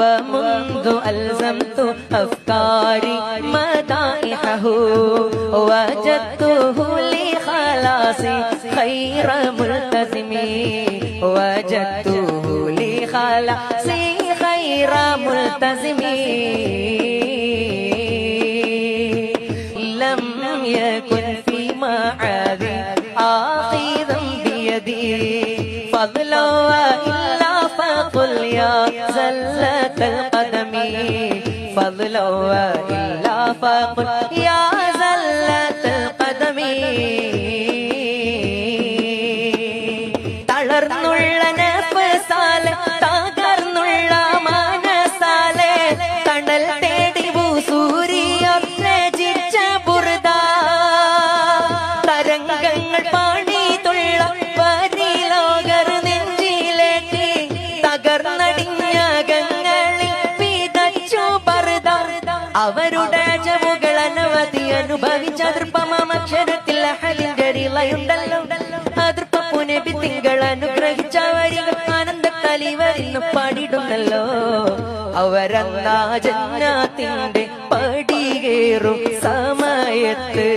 ومنذ ألزمت أفكاري مدائحه وجدته لخلاصي خير ملتزم وجدته لخلاصي خير ملتزم لم يكن في معاذي آخذا بيدي. فضلا وإلا يا زلة القدم فضلا وإلا فقل يا زلة القدم തളർന്നുള്ള നഫസാലെ തകർന്നുള്ള മനസാലെ തണൽ തേടി സൂര്യ രചിച്ച ബുർദ തരംഗങ്ങൾ അവരുടെ ചവുകൾ അനവധി അനുഭവിച്ച ദൃപ്പമക്ഷരത്തിൽ ഹലിഞ്ചരിളയുണ്ടല്ലോ അതൃപ്പുനബി തിങ്കൾ അനുഗ്രഹിച്ച വരികൾ ആനന്ദ വരുന്ന പാടിടുന്നല്ലോ. അവരന്നാ ജന്നാത്തിന്റെ പടികേറും സമയത്ത്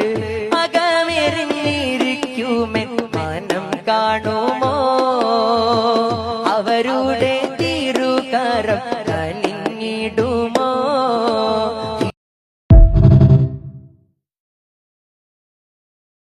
അകമെറിഞ്ഞിരിക്കുമെൻ മാനം കാണുമോ? അവരുടെ തിരുകരം